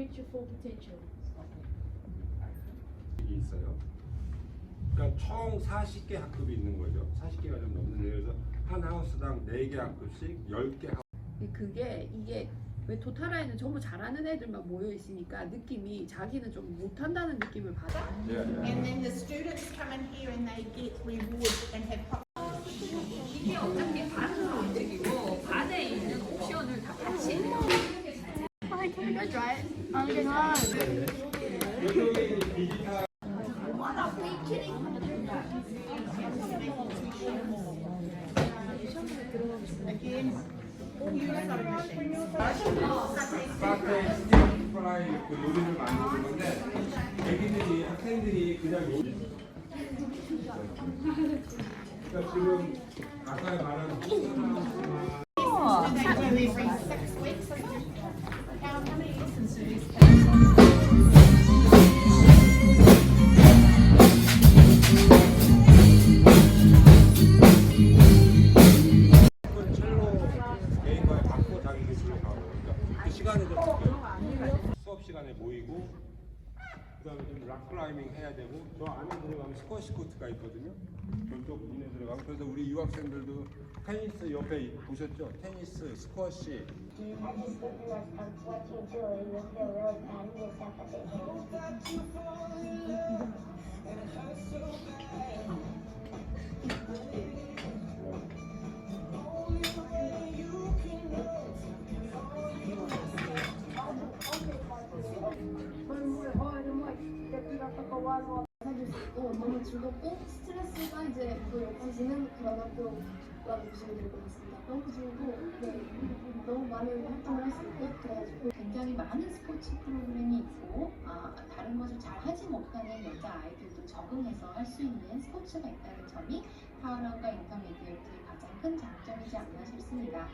reach your full potential. 이게 있어요. 그러니까 총 40개 학급이 있는 거죠. 40개가 좀 넘는데 그래서 한 하우스당 4개 학급씩 10개 하우스. 그게 이게 왜 도타라에는 전부 잘하는 애들만 모여 있으니까 느낌이 자기는 좀 못한다는 느낌을 받아. 예. And then the students come in here and they get rewards and have 이게 어차피 반으로 움직이고 반에 있는 옵션을 다 같이. Hi, can try it? 카페 스팀 프라이 그 요리를 만드는 건데 애기들이 학생들이 그냥 요리 그러니까 지금 아까 말한 시간에 좀. 수업 시간에 모이고 그 다음에 좀 락클라이밍 해야 되고 저 안에 들어가면 스쿼시 코트가 있거든요. 저쪽 문에 들어가면 그래서 우리 유학생들도 테니스 옆에 보셨죠? 테니스, 스쿼시 사줄 수 있고 너무 즐겁고 스트레스가 이제 그 없어지는 그런 학교라고 보시면 될 것 같습니다. 너무 즐겁고 네, 너무 많은 활동을 할수 있고 그래가지고 굉장히 많은 스포츠 프로그램이 있고 아, 다른 것을 잘 하지 못하는 여자 아이들도 적응해서 할 수 있는 스포츠가 있다는 점이 파워라운과 인터미디어트의 가장 큰 장점이지 않나 싶습니다.